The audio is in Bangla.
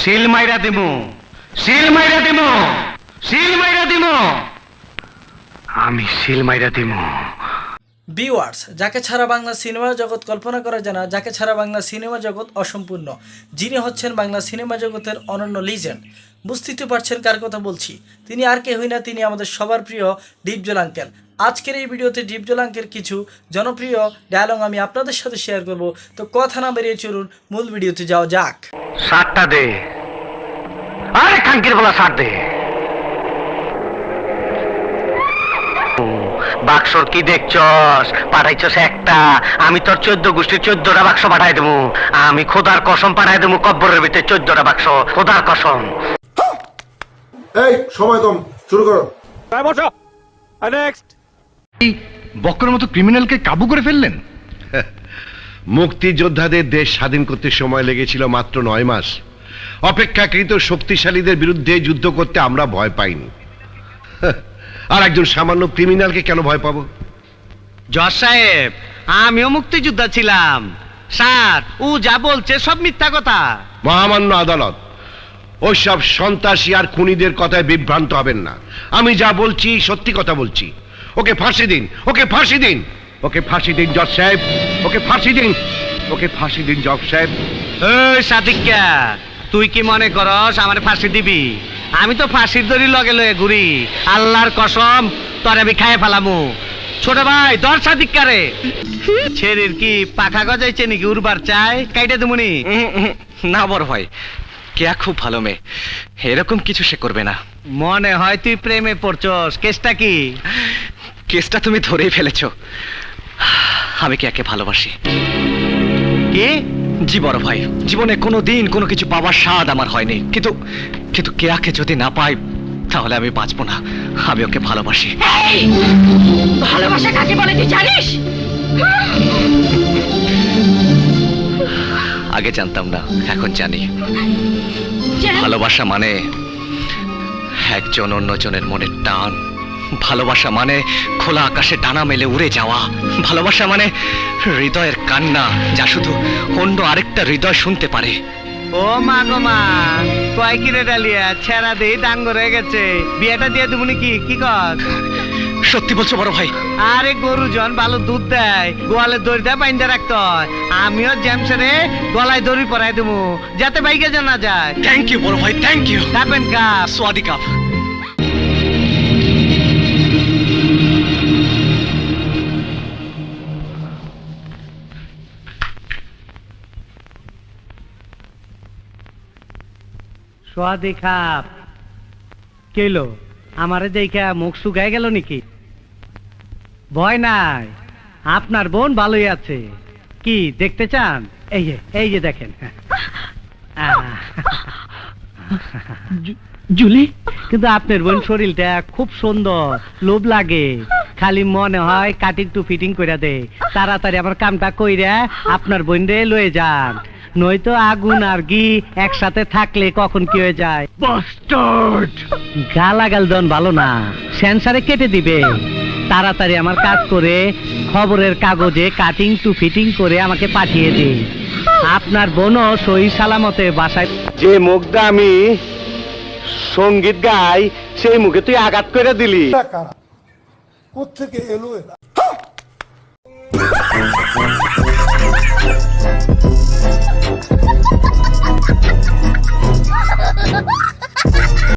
শিল মাইরা দিমু। শিল মাইরা দিমু। শিল মাইরা দিমু। আমি শিল মাইরা দিমু। বিওয়ার্স যাকে ছাড়া বাংলা সিনেমা জগৎ কল্পনা করা যায় না, যাকে ছাড়া বাংলা সিনেমা জগৎ অসম্পূর্ণ, যিনি হচ্ছেন বাংলা সিনেমা জগতের অনন্য লিজেন্ড বুঝতেই তো পারছেন কার কথা বলছি। তিনি আর কেহই না, তিনি আমাদের সবার প্রিয় ডিপজল আঙ্কেল আজকের এই ভিডিওতে ডিপজল আঙ্কেল কিছু জনপ্রিয় ডায়লগ আমি আপনাদের সাথে শেয়ার করব। তো কথা না বেরিয়ে চলুন মূল ভিডিওতে যাওয়া যাক। সাতটা দে। আরে খাঙ্কির বলা সাত দে। বাক্সর কি দেখছস? পাঠাইছস একটা। আমি তোর চোদ্দ গোষ্ঠীর চোদ্দটা বাক্স পাঠাই দেবো। আমি খোদার কসম পাঠাই দেবো কব্বরের ভিতরে চোদ্দটা বাক্স। খোদার কসম। এই সময় কম। শুরু করো। বক্রের মতো ক্রিমিনালকে কাবু করে ফেললেন? মুক্তিযোদ্ধাদের দেশ স্বাধীন করতে সময় লেগেছিল মাত্র নয় মাস। অপেক্ষাকৃত শক্তিশালীদের বিরুদ্ধে যুদ্ধ করতে আমরা ভয় পাইনি। আর একজন সামান্য ক্রিমিনালকে কেন ভয় পাবো? জজ সাহেব আমিও মুক্তিযোদ্ধা ছিলাম। স্যার ও যা বলছে সব মিথ্যা কথা। মহামান্য আদালত ওইসব সন্ত্রাসী আর খুনিদের কথায় বিভ্রান্ত হবেন না। আমি যা বলছি সত্যি কথা বলছি। ওকে ফাঁসি দিন ওকে ফাঁসি দিন। ওকে ফাঁসি দিন জজ সাহেব। ওকে ফাঁসি দিন। ওকে ফাঁসি দিন জজ সাহেব। এই সাদিকা তুই কি মনে করস আমার ফাঁসি দিবি? আমি তো ফাঁসির দড়ি লগে লয়ে ঘুরি। আল্লাহর কসম তোর আমি খায় ফেলামু। ছোট ভাই দর সাদিকা রে। ছেড়ির কি পাখা গজাইছে নাকি উড়বার চাই? কাইটা দেবুনি না বড় ভাই কেয়া খুব ভালো মেয়ে। এরকম কিছু সে করবে না। মনে হয় তুই প্রেমে পড়ছস। কেসটা কি? কেসটা তুমি ধরেই ফেলেছো। আমি কি একে ভালোবাসি? কি? জি বড় ভাই। জীবনে কোনো দিন কোনো কিছু পাওয়ার স্বাদ আমার হয়নি। কিন্তু কিন্তু কেয়াকে যদি না পাই তাহলে আমি বাঁচবো না। আমি ওকে ভালোবাসি। ভালোবাসা কাকে বলে তুই জানিস? আগে জানতাম না এখন জানি ভালোবাসা মানে একজন অন্যজনের মনের টান। ভালোবাসা মানে খোলা আকাশে ডানা মেলে উড়ে যাওয়া। ভালোবাসা মানে হৃদয়ের কান্না যা শুধু অন্য আরেকটা হৃদয় শুনতে পারে। ও মা গো মা কয় কিরে ডালিয়া? ছেড়া দেই ডাঙ্গ রয়ে গেছে। বিয়েটা দিয়ে দেবুনি কি কি কর? সত্যি বলছো বড় ভাই? আরে গরু জন ভালো দুধ দেয় গোয়ালে দড়ি দেয় বাইন্দা রাখতে হয়। আমিও জ্যামসারে গলায় দড়ি পরাই দেবো যাতে বাইকে জানা যায়। থ্যাংক ইউ বড় ভাই থ্যাংক ইউ কাপেন কাপ সোয়াদি কাপ। সোয়াদি খাপ কেলো আমারে দেখা মুখ শুকায় গেল নাকি? ভয় নাই। আপনার বোন ভালোই আছে। কি দেখতে চান? এই যে এই যে দেখেন। জুলি? কিন্তু আপনার বোন শরীরটা খুব সুন্দর লোভ লাগে। খালি মনে হয় কাটিং টু ফিটিং কইরা দে। তাড়াতাড়ি আমার কামটা কইরা আপনার বোন রে লয়ে যান। নয়তো আগুন আর ঘি একসাথে থাকলে কখন কি হয়ে যায়? গালাগাল দন ভালো না। সেন্সারে কেটে দিবে। তাড়াতাড়ি আমার কাজ করে খবরের কাগজে কাটিং টু ফিটিং করে আমাকে পাঠিয়ে দিন আপনার বোনও সই সালামতে বাসায় যে মুখটা আমি সংগীত গাই সেই মুখে তুই আঘাত করে দিলি। কারা কোথেকে